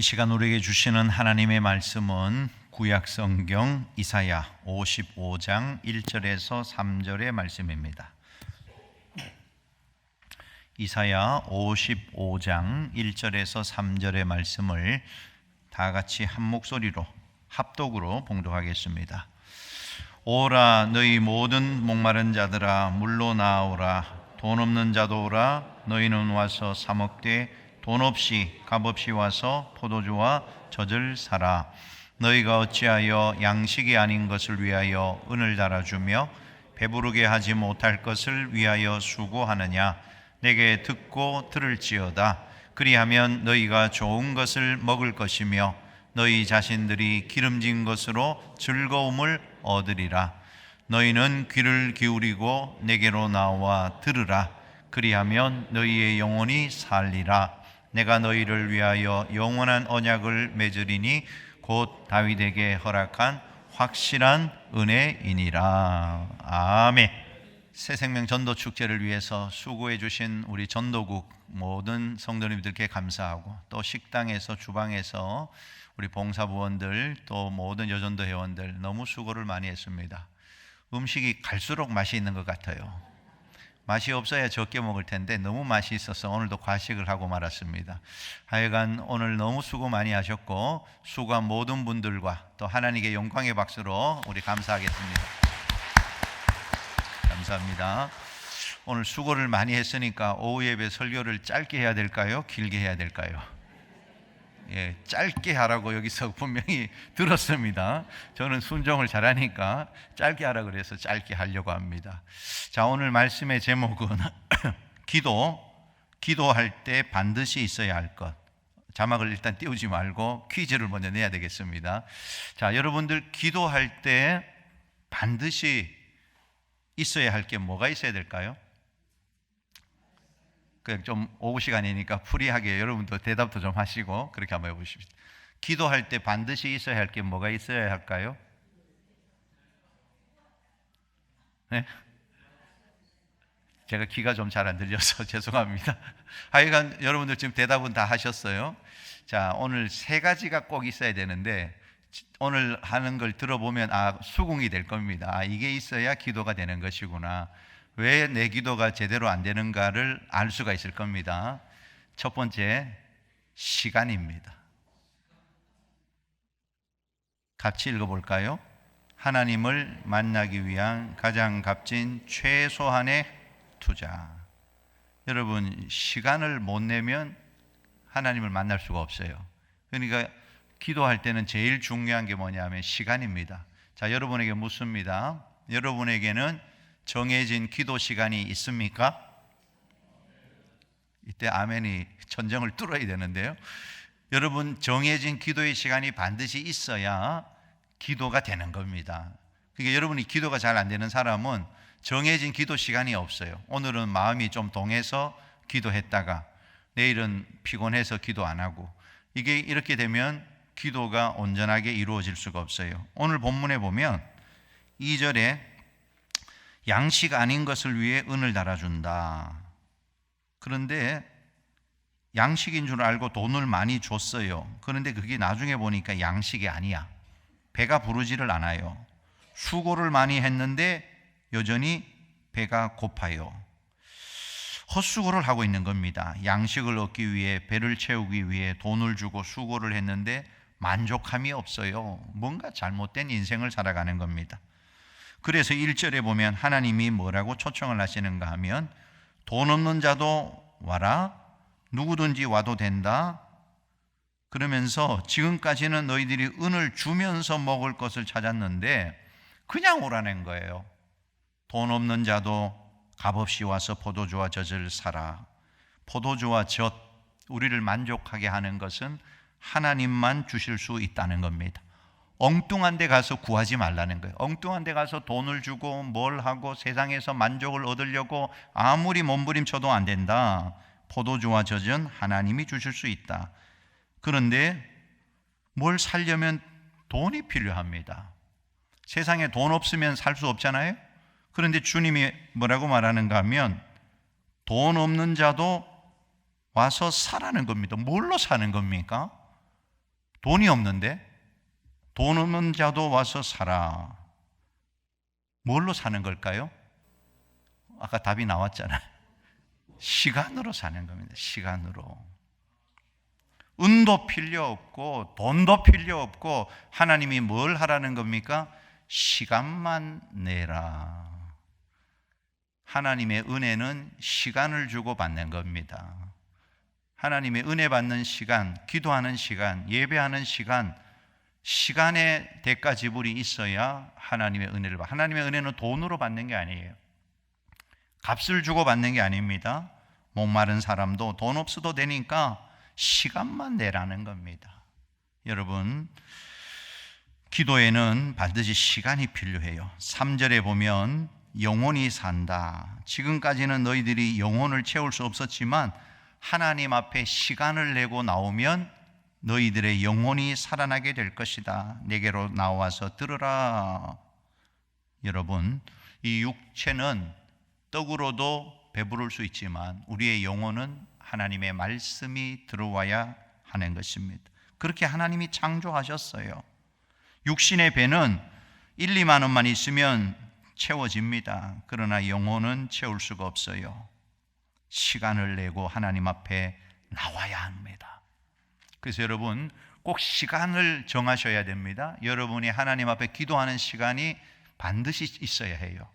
이 시간 우리에게 주시는 하나님의 말씀은 구약 성경 이사야 55장 1절에서 3절의 말씀입니다. 이사야 55장 1절에서 3절의 말씀을 다 같이 한 목소리로 합독으로 봉독하겠습니다. 오라 너희 모든 목마른 자들아 물로 나오라 돈 없는 자도 오라 너희는 와서 사 먹되 돈 없이 값 없이 와서 포도주와 젖을 사라. 너희가 어찌하여 양식이 아닌 것을 위하여 은을 달아주며 배부르게 하지 못할 것을 위하여 수고하느냐? 내게 듣고 들을지어다. 그리하면 너희가 좋은 것을 먹을 것이며 너희 자신들이 기름진 것으로 즐거움을 얻으리라. 너희는 귀를 기울이고 내게로 나와 들으라. 그리하면 너희의 영혼이 살리라 내가 너희를 위하여 영원한 언약을 맺으리니 곧 다윗에게 허락한 확실한 은혜이니라 아멘 새 생명 전도 축제를 위해서 수고해 주신 우리 전도국 모든 성도님들께 감사하고 또 식당에서 주방에서 우리 봉사부원들 또 모든 여전도 회원들 너무 수고를 많이 했습니다. 음식이 갈수록 맛이 있는 것 같아요. 맛이 없어야 적게 먹을 텐데 너무 맛이 있어서 오늘도 과식을 하고 말았습니다. 하여간 오늘 너무 수고 많이 하셨고 수고한 모든 분들과 또 하나님께 영광의 박수로 우리 감사하겠습니다. 감사합니다. 오늘 수고를 많이 했으니까 오후 예배 설교를 짧게 해야 될까요? 길게 해야 될까요? 예, 짧게 하라고 여기서 분명히 들었습니다. 저는 순종을 잘하니까 짧게 하라 그래서 짧게 하려고 합니다. 자, 오늘 말씀의 제목은 기도, 기도할 때 반드시 있어야 할 것. 자막을 일단 띄우지 말고 퀴즈를 먼저 내야 되겠습니다. 자, 여러분들 기도할 때 반드시 있어야 할 게 뭐가 있어야 될까요? 그냥 좀 오후 시간이니까 풀이하게 여러분도 대답도 좀 하시고 그렇게 한번 해보십시오. 기도할 때 반드시 있어야 할 게 뭐가 있어야 할까요? 네? 제가 귀가 좀 잘 안 들려서 죄송합니다. 하여간 여러분들 지금 대답은 다 하셨어요. 자, 오늘 세 가지가 꼭 있어야 되는데 오늘 하는 걸 들어보면 아, 수긍이 될 겁니다. 아, 이게 있어야 기도가 되는 것이구나. 왜 내 기도가 제대로 안 되는가를 알 수가 있을 겁니다. 첫 번째, 시간입니다. 같이 읽어볼까요? 하나님을 만나기 위한 가장 값진 최소한의 투자. 여러분, 시간을 못 내면 하나님을 만날 수가 없어요. 그러니까 기도할 때는 제일 중요한 게 뭐냐면 시간입니다. 자, 여러분에게 묻습니다. 여러분에게는 정해진 기도 시간이 있습니까? 이때 아멘이 천정을 뚫어야 되는데요. 여러분 정해진 기도의 시간이 반드시 있어야 기도가 되는 겁니다. 그러니까 여러분이 기도가 잘 안 되는 사람은 정해진 기도 시간이 없어요. 오늘은 마음이 좀 동해서 기도했다가 내일은 피곤해서 기도 안 하고 이게 이렇게 되면 기도가 온전하게 이루어질 수가 없어요. 오늘 본문에 보면 2절에 양식 아닌 것을 위해 은을 달아준다. 그런데 양식인 줄 알고 돈을 많이 줬어요. 그런데 그게 나중에 보니까 양식이 아니야. 배가 부르지를 않아요. 수고를 많이 했는데 여전히 배가 고파요. 헛수고를 하고 있는 겁니다. 양식을 얻기 위해 배를 채우기 위해 돈을 주고 수고를 했는데 만족함이 없어요. 뭔가 잘못된 인생을 살아가는 겁니다. 그래서 1절에 보면 하나님이 뭐라고 초청을 하시는가 하면 돈 없는 자도 와라. 누구든지 와도 된다. 그러면서 지금까지는 너희들이 은을 주면서 먹을 것을 찾았는데 그냥 오라는 거예요. 돈 없는 자도 값없이 와서 포도주와 젖을 사라. 포도주와 젖, 우리를 만족하게 하는 것은 하나님만 주실 수 있다는 겁니다. 엉뚱한 데 가서 구하지 말라는 거예요. 엉뚱한 데 가서 돈을 주고 뭘 하고 세상에서 만족을 얻으려고 아무리 몸부림쳐도 안 된다. 포도주와 젖은 하나님이 주실 수 있다. 그런데 뭘 살려면 돈이 필요합니다. 세상에 돈 없으면 살 수 없잖아요. 그런데 주님이 뭐라고 말하는가 하면 돈 없는 자도 와서 사라는 겁니다. 뭘로 사는 겁니까? 돈이 없는데 돈 없는 자도 와서 살아. 뭘로 사는 걸까요? 아까 답이 나왔잖아요. 시간으로 사는 겁니다. 시간으로. 은도 필요 없고 돈도 필요 없고 하나님이 뭘 하라는 겁니까? 시간만 내라. 하나님의 은혜는 시간을 주고 받는 겁니다. 하나님의 은혜 받는 시간, 기도하는 시간, 예배하는 시간, 시간의 대가 지불이 있어야 하나님의 은혜를 받. 하나님의 은혜는 돈으로 받는 게 아니에요. 값을 주고 받는 게 아닙니다. 목마른 사람도 돈 없어도 되니까 시간만 내라는 겁니다. 여러분, 기도에는 반드시 시간이 필요해요. 3절에 보면 영혼이 산다. 지금까지는 너희들이 영혼을 채울 수 없었지만 하나님 앞에 시간을 내고 나오면 너희들의 영혼이 살아나게 될 것이다. 내게로 나와서 들으라. 여러분, 이 육체는 떡으로도 배부를 수 있지만 우리의 영혼은 하나님의 말씀이 들어와야 하는 것입니다. 그렇게 하나님이 창조하셨어요. 육신의 배는 1, 2만 원만 있으면 채워집니다. 그러나 영혼은 채울 수가 없어요. 시간을 내고 하나님 앞에 나와야 합니다. 그래서 여러분 꼭 시간을 정하셔야 됩니다. 여러분이 하나님 앞에 기도하는 시간이 반드시 있어야 해요.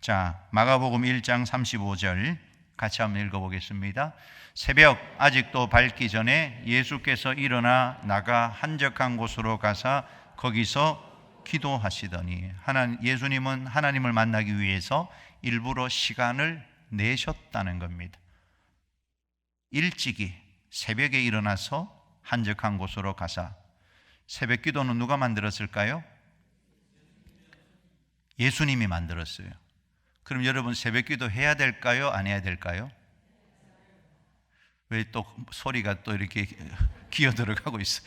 자, 마가복음 1장 35절 같이 한번 읽어보겠습니다. 새벽 아직도 밝기 전에 예수께서 일어나 나가 한적한 곳으로 가사 거기서 기도하시더니 하나 예수님은 하나님을 만나기 위해서 일부러 시간을 내셨다는 겁니다. 일찍이 새벽에 일어나서 한적한 곳으로 가사 새벽 기도는 누가 만들었을까요? 예수님이 만들었어요. 그럼 여러분 새벽 기도 해야 될까요? 안 해야 될까요? 왜 또 소리가 또 이렇게 기어 들어가고 있어?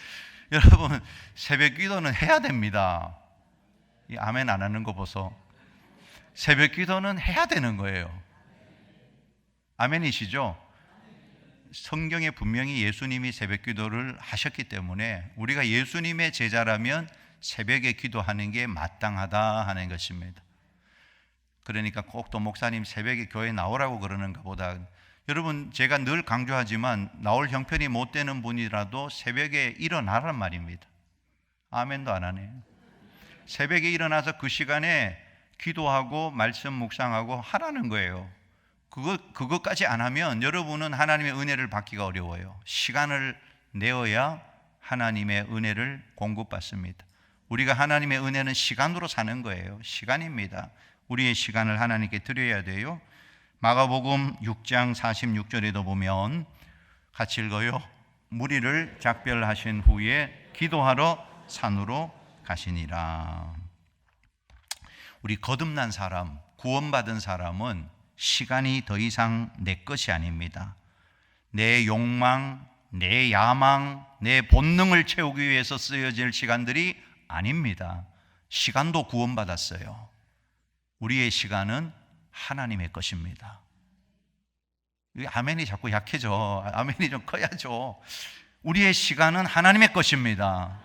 여러분 새벽 기도는 해야 됩니다. 이 아멘 안 하는 거 보소. 새벽 기도는 해야 되는 거예요. 아멘이시죠? 성경에 분명히 예수님이 새벽 기도를 하셨기 때문에 우리가 예수님의 제자라면 새벽에 기도하는 게 마땅하다 하는 것입니다. 그러니까 꼭 또 목사님 새벽에 교회 나오라고 그러는가 보다. 여러분 제가 늘 강조하지만 나올 형편이 못 되는 분이라도 새벽에 일어나란 말입니다. 아멘도 안 하네요. 새벽에 일어나서 그 시간에 기도하고 말씀 묵상하고 하라는 거예요. 그거 그것까지 안 하면 여러분은 하나님의 은혜를 받기가 어려워요. 시간을 내어야 하나님의 은혜를 공급받습니다. 우리가 하나님의 은혜는 시간으로 사는 거예요. 시간입니다. 우리의 시간을 하나님께 드려야 돼요. 마가복음 6장 46절에도 보면 같이 읽어요. 무리를 작별하신 후에 기도하러 산으로 가시니라. 우리 거듭난 사람, 구원받은 사람은 시간이 더 이상 내 것이 아닙니다. 내 욕망, 내 야망, 내 본능을 채우기 위해서 쓰여질 시간들이 아닙니다. 시간도 구원받았어요. 우리의 시간은 하나님의 것입니다. 아멘이 자꾸 약해져. 아멘이 좀 커야죠. 우리의 시간은 하나님의 것입니다.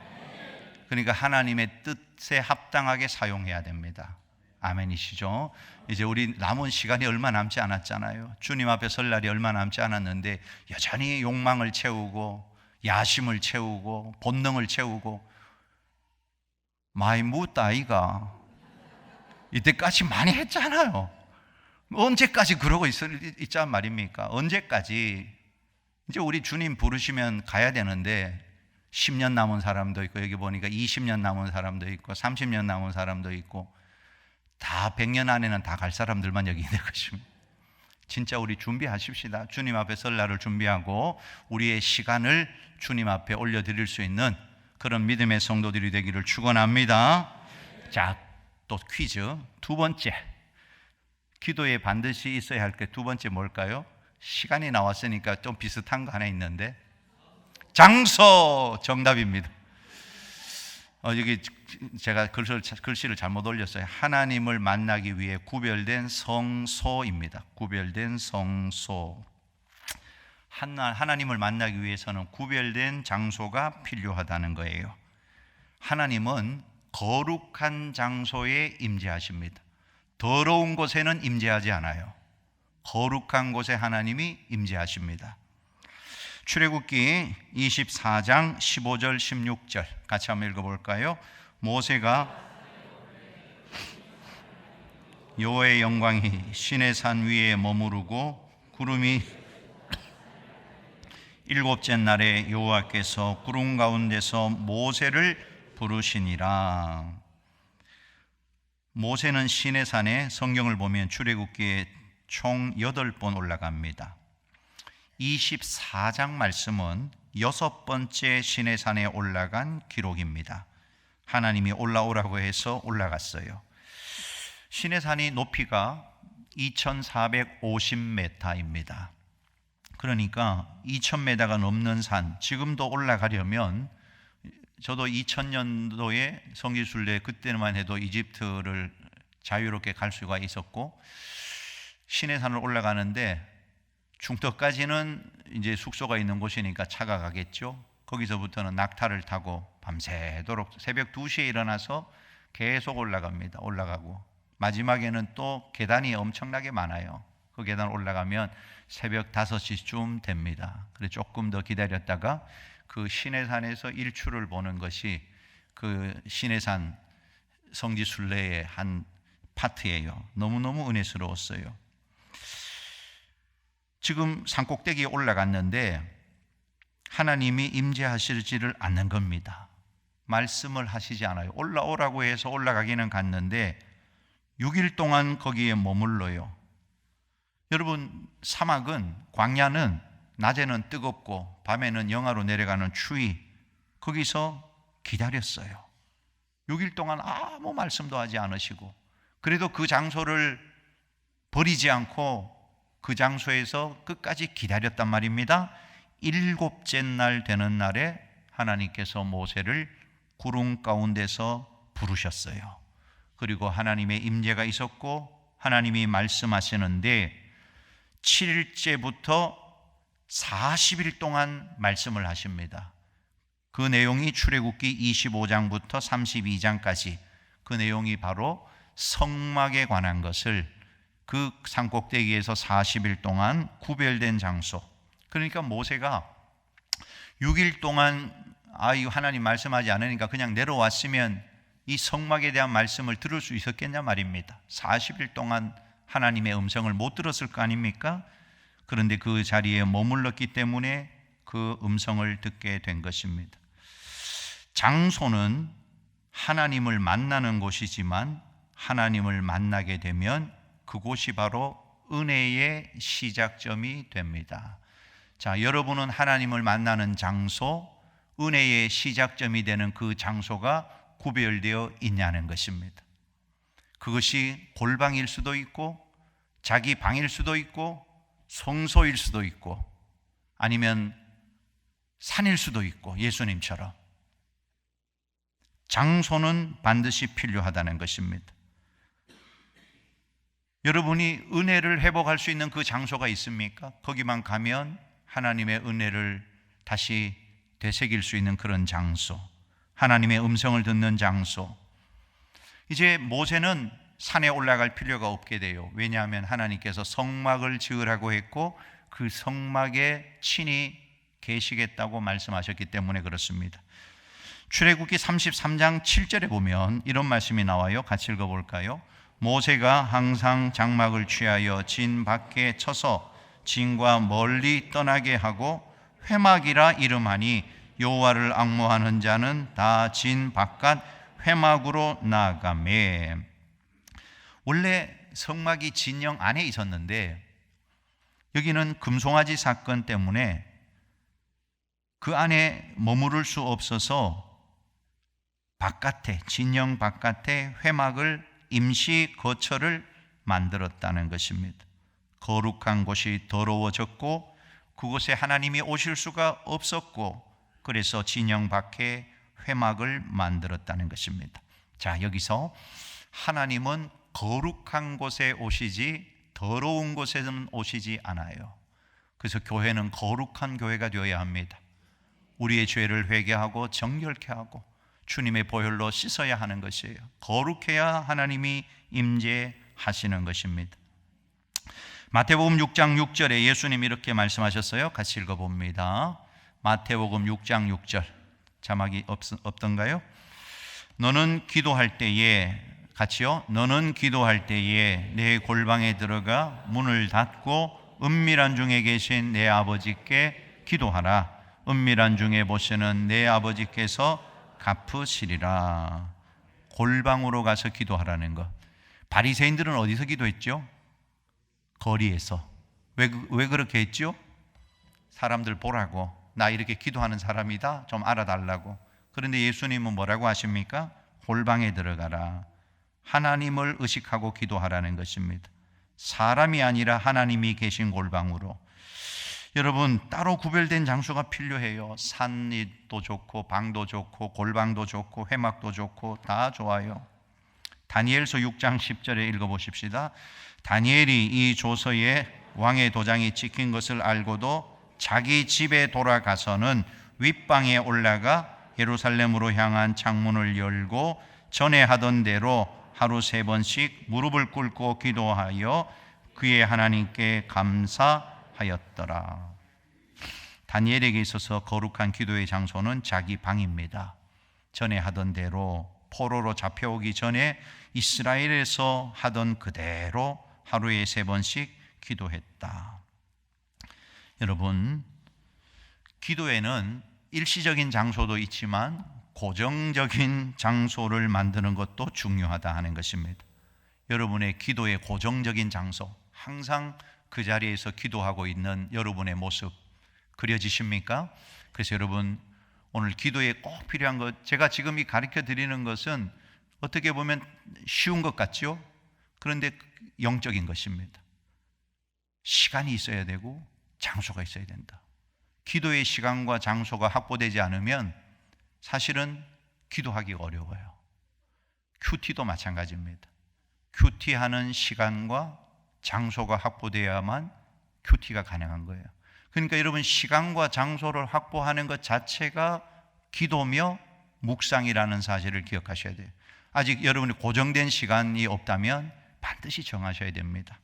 그러니까 하나님의 뜻에 합당하게 사용해야 됩니다. 아멘이시죠? 이제 우리 남은 시간이 얼마 남지 않았잖아요. 주님 앞에 설 날이 얼마 남지 않았는데 여전히 욕망을 채우고 야심을 채우고 본능을 채우고 묻다 아이가 이때까지 많이 했잖아요. 언제까지 그러고 있, 있자 말입니까? 언제까지 이제 우리 주님 부르시면 가야 되는데 10년 남은 사람도 있고 여기 보니까 20년 남은 사람도 있고 30년 남은 사람도 있고 다 100년 안에는 다 갈 사람들만 여기 있는 것입니다. 진짜 우리 준비하십시다. 주님 앞에 설날을 준비하고 우리의 시간을 주님 앞에 올려드릴 수 있는 그런 믿음의 성도들이 되기를 축원합니다. 자, 또 퀴즈 두 번째 기도에 반드시 있어야 할 게 두 번째 뭘까요? 시간이 나왔으니까 좀 비슷한 거 하나 있는데 장소 정답입니다. 어, 여기 제가 글씨를, 글씨를 잘못 올렸어요. 하나님을 만나기 위해 구별된 성소입니다. 구별된 성소. 하나, 하나님을 만나기 위해서는 구별된 장소가 필요하다는 거예요. 하나님은 거룩한 장소에 임재하십니다. 더러운 곳에는 임재하지 않아요. 거룩한 곳에 하나님이 임재하십니다. 출애굽기 24장 15절 16절 같이 한번 읽어 볼까요? 모세가 여호와의 영광이 신의 산 위에 머무르고 구름이 일곱째 날에 여호와께서 구름 가운데서 모세를 부르시니라. 모세는 신의 산에 성경을 보면 출애굽기에 총 8번 올라갑니다. 24장 말씀은 여섯 번째 신의 산에 올라간 기록입니다. 하나님이 올라오라고 해서 올라갔어요. 신의 산이 높이가 2450m입니다. 그러니까 2000m가 넘는 산, 지금도 올라가려면 저도 2000년도에 성지순례 그때만 해도 이집트를 자유롭게 갈 수가 있었고 신의 산을 올라가는데 중턱까지는 이제 숙소가 있는 곳이니까 차가 가겠죠. 거기서부터는 낙타를 타고 밤새도록 새벽 2시에 일어나서 계속 올라갑니다. 올라가고 마지막에는 또 계단이 엄청나게 많아요. 그 계단 올라가면 새벽 5시쯤 됩니다. 그래 조금 더 기다렸다가 그 신의 산에서 일출을 보는 것이 그 신의 산 성지 순례의 한 파트예요. 너무너무 은혜스러웠어요. 지금 산꼭대기에 올라갔는데 하나님이 임재하시지를 않는 겁니다. 말씀을 하시지 않아요. 올라오라고 해서 올라가기는 갔는데 6일 동안 거기에 머물러요. 여러분 사막은 광야는 낮에는 뜨겁고 밤에는 영하로 내려가는 추위 거기서 기다렸어요. 6일 동안 아무 말씀도 하지 않으시고 그래도 그 장소를 버리지 않고 그 장소에서 끝까지 기다렸단 말입니다. 일곱째 날 되는 날에 하나님께서 모세를 구름 가운데서 부르셨어요. 그리고 하나님의 임재가 있었고 하나님이 말씀하시는데 7일째부터 40일 동안 말씀을 하십니다. 그 내용이 출애굽기 25장부터 32장까지 그 내용이 바로 성막에 관한 것을 그 산꼭대기에서 40일 동안 구별된 장소. 그러니까 모세가 6일 동안 아이 하나님 말씀하지 않으니까 그냥 내려왔으면 이 성막에 대한 말씀을 들을 수 있었겠냐 말입니다. 40일 동안 하나님의 음성을 못 들었을 거 아닙니까? 그런데 그 자리에 머물렀기 때문에 그 음성을 듣게 된 것입니다. 장소는 하나님을 만나는 곳이지만 하나님을 만나게 되면 그곳이 바로 은혜의 시작점이 됩니다. 자, 여러분은 하나님을 만나는 장소, 은혜의 시작점이 되는 그 장소가 구별되어 있냐는 것입니다. 그것이 골방일 수도 있고, 자기 방일 수도 있고, 성소일 수도 있고, 아니면 산일 수도 있고, 예수님처럼. 장소는 반드시 필요하다는 것입니다. 여러분이 은혜를 회복할 수 있는 그 장소가 있습니까? 거기만 가면 하나님의 은혜를 다시 되새길 수 있는 그런 장소, 하나님의 음성을 듣는 장소. 이제 모세는 산에 올라갈 필요가 없게 돼요. 왜냐하면 하나님께서 성막을 지으라고 했고 그 성막에 친히 계시겠다고 말씀하셨기 때문에 그렇습니다. 출애굽기 33장 7절에 보면 이런 말씀이 나와요. 같이 읽어 볼까요? 모세가 항상 장막을 취하여 진 밖에 쳐서 진과 멀리 떠나게 하고 회막이라 이름하니 여호와를 악모하는 자는 다 진 바깥 회막으로 나가매. 원래 성막이 진영 안에 있었는데 여기는 금송아지 사건 때문에 그 안에 머무를 수 없어서 바깥에 진영 바깥에 회막을 임시 거처를 만들었다는 것입니다. 거룩한 곳이 더러워졌고 그곳에 하나님이 오실 수가 없었고 그래서 진영 밖에 회막을 만들었다는 것입니다. 자, 여기서 하나님은 거룩한 곳에 오시지 더러운 곳에는 오시지 않아요. 그래서 교회는 거룩한 교회가 되어야 합니다. 우리의 죄를 회개하고 정결케 하고 주님의 보혈로 씻어야 하는 것이에요. 거룩해야 하나님이 임재하시는 것입니다. 마태복음 6장 6절에 예수님 이렇게 말씀하셨어요. 같이 읽어 봅니다. 마태복음 6장 6절. 자막이 없, 없던가요? 너는 기도할 때에 같이요. 너는 기도할 때에 내 골방에 들어가 문을 닫고 은밀한 중에 계신 내 아버지께 기도하라. 은밀한 중에 보시는 내 아버지께서 갚으시리라. 골방으로 가서 기도하라는 것. 바리새인들은 어디서 기도했죠? 거리에서. 왜, 그- 왜 그렇게 했죠? 사람들 보라고. 나 이렇게 기도하는 사람이다. 좀 알아달라고. 그런데 예수님은 뭐라고 하십니까? 골방에 들어가라. 하나님을 의식하고 기도하라는 것입니다. 사람이 아니라 하나님이 계신 골방으로. 여러분, 따로 구별된 장소가 필요해요. 산도 좋고, 방도 좋고, 골방도 좋고, 회막도 좋고, 다 좋아요. 다니엘서 6장 10절에 읽어 보십시다. 다니엘이 이 조서에 왕의 도장이 찍힌 것을 알고도 자기 집에 돌아가서는 윗방에 올라가 예루살렘으로 향한 창문을 열고 전에 하던 대로 하루 세 번씩 무릎을 꿇고 기도하여 그의 하나님께 감사 하였더라. 다니엘에게 있어서 거룩한 기도의 장소는 자기 방입니다. 전에 하던 대로 포로로 잡혀오기 전에 이스라엘에서 하던 그대로 하루에 세 번씩 기도했다. 여러분, 기도에는 일시적인 장소도 있지만 고정적인 장소를 만드는 것도 중요하다 하는 것입니다. 여러분의 기도의 고정적인 장소, 항상 그 자리에서 기도하고 있는 여러분의 모습 그려지십니까? 그래서 여러분 오늘 기도에 꼭 필요한 것 제가 지금 이 가르쳐 드리는 것은 어떻게 보면 쉬운 것 같죠? 그런데 영적인 것입니다. 시간이 있어야 되고 장소가 있어야 된다. 기도의 시간과 장소가 확보되지 않으면 사실은 기도하기 어려워요. 큐티도 마찬가지입니다. 큐티하는 시간과 장소가 확보되어야만 큐티가 가능한 거예요. 그러니까 여러분 시간과 장소를 확보하는 것 자체가 기도며 묵상이라는 사실을 기억하셔야 돼요. 아직 여러분이 고정된 시간이 없다면 반드시 정하셔야 됩니다.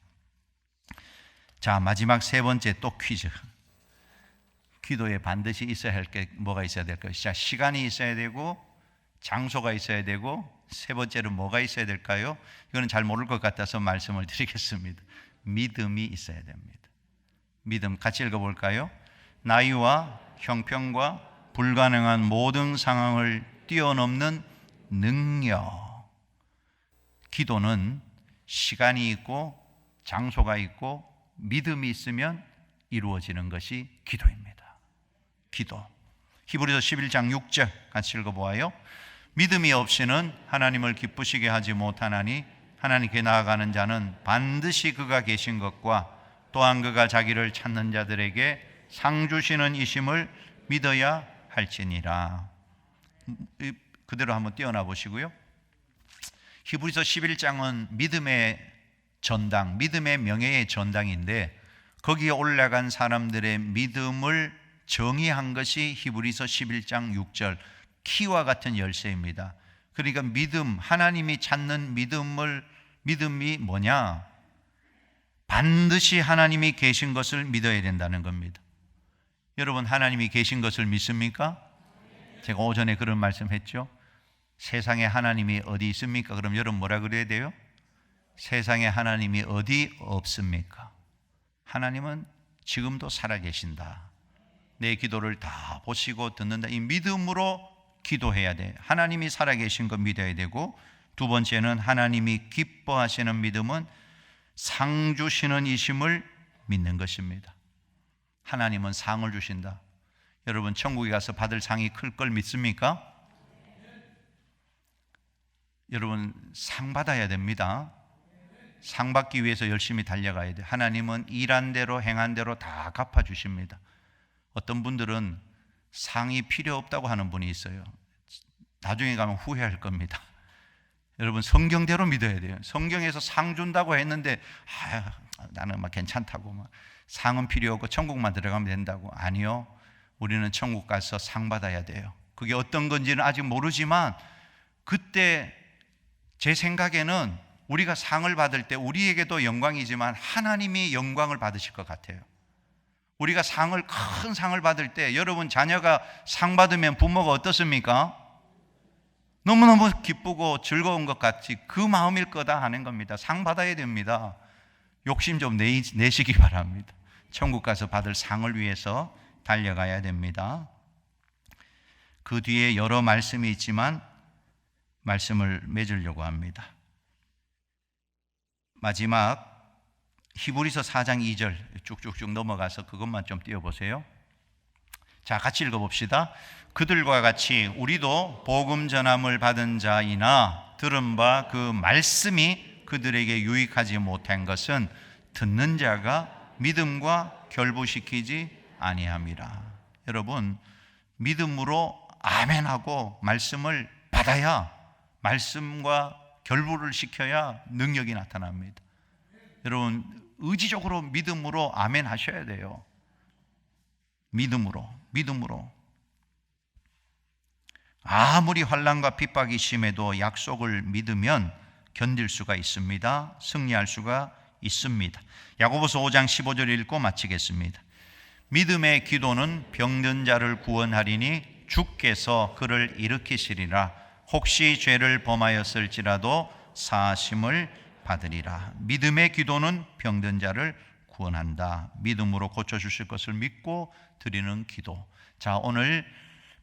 자, 마지막 세 번째 또 퀴즈. 기도에 반드시 있어야 할 게 뭐가 있어야 될까요? 자, 시간이 있어야 되고 장소가 있어야 되고 세 번째는 뭐가 있어야 될까요? 이거는 잘 모를 것 같아서 말씀을 드리겠습니다. 믿음이 있어야 됩니다. 믿음 같이 읽어볼까요? 나이와 형편과 불가능한 모든 상황을 뛰어넘는 능력. 기도는 시간이 있고 장소가 있고 믿음이 있으면 이루어지는 것이 기도입니다. 기도. 히브리서 11장 6절 같이 읽어보아요. 믿음이 없이는 하나님을 기쁘시게 하지 못하나니 하나님께 나아가는 자는 반드시 그가 계신 것과 또한 그가 자기를 찾는 자들에게 상 주시는 이심을 믿어야 할지니라. 그대로 한번 띄어나 보시고요. 히브리서 11장은 믿음의 전당, 믿음의 명예의 전당인데 거기에 올라간 사람들의 믿음을 정의한 것이 히브리서 11장 6절 키와 같은 열쇠입니다. 그러니까 믿음, 하나님이 찾는 믿음을 믿음이 뭐냐? 반드시 하나님이 계신 것을 믿어야 된다는 겁니다. 여러분 하나님이 계신 것을 믿습니까? 제가 오전에 그런 말씀했죠. 세상에 하나님이 어디 있습니까? 그럼 여러분 뭐라 그래야 돼요? 세상에 하나님이 어디 없습니까? 하나님은 지금도 살아 계신다. 내 기도를 다 보시고 듣는다. 이 믿음으로 기도해야 돼. 하나님이 살아 계신 거 믿어야 되고 두 번째는 하나님이 기뻐하시는 믿음은 상 주시는 이심을 믿는 것입니다. 하나님은 상을 주신다. 여러분 천국에 가서 받을 상이 클 걸 믿습니까? 여러분 상 받아야 됩니다. 상 받기 위해서 열심히 달려가야 돼. 하나님은 일한 대로 행한 대로 다 갚아 주십니다. 어떤 분들은 상이 필요 없다고 하는 분이 있어요. 나중에 가면 후회할 겁니다. 여러분 성경대로 믿어야 돼요. 성경에서 상 준다고 했는데 아, 나는 막 괜찮다고 막 상은 필요 없고 천국만 들어가면 된다고. 아니요. 우리는 천국 가서 상 받아야 돼요. 그게 어떤 건지는 아직 모르지만 그때 제 생각에는 우리가 상을 받을 때 우리에게도 영광이지만 하나님이 영광을 받으실 것 같아요. 우리가 상을 큰 상을 받을 때 여러분 자녀가 상 받으면 부모가 어떻습니까? 너무너무 기쁘고 즐거운 것 같이 그 마음일 거다 하는 겁니다. 상 받아야 됩니다. 욕심 좀 내, 내시기 바랍니다. 천국 가서 받을 상을 위해서 달려가야 됩니다. 그 뒤에 여러 말씀이 있지만 말씀을 맺으려고 합니다. 마지막 히브리서 4장 2절 쭉쭉쭉 넘어가서 그것만 좀 띄워보세요. 자, 같이 읽어봅시다. 그들과 같이 우리도 복음 전함을 받은 자이나 들은 바 그 말씀이 그들에게 유익하지 못한 것은 듣는 자가 믿음과 결부시키지 아니함이라. 여러분, 믿음으로 아멘하고 말씀을 받아야 말씀과 결부를 시켜야 능력이 나타납니다. 여러분, 의지적으로 믿음으로 아멘 하셔야 돼요. 믿음으로, 믿음으로. 아무리 환란과 핍박이 심해도 약속을 믿으면 견딜 수가 있습니다. 승리할 수가 있습니다. 야고보서 5장 15절 읽고 마치겠습니다. 믿음의 기도는 병든 자를 구원하리니 주께서 그를 일으키시리라. 혹시 죄를 범하였을지라도 사심을 받으리라. 믿음의 기도는 병든 자를 구원한다. 믿음으로 고쳐 주실 것을 믿고 드리는 기도. 자, 오늘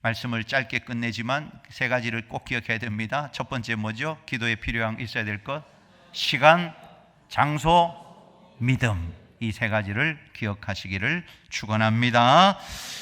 말씀을 짧게 끝내지만 세 가지를 꼭 기억해야 됩니다. 첫 번째 뭐죠? 기도에 필요한 있어야 될 것. 시간, 장소, 믿음. 이 세 가지를 기억하시기를 축원합니다.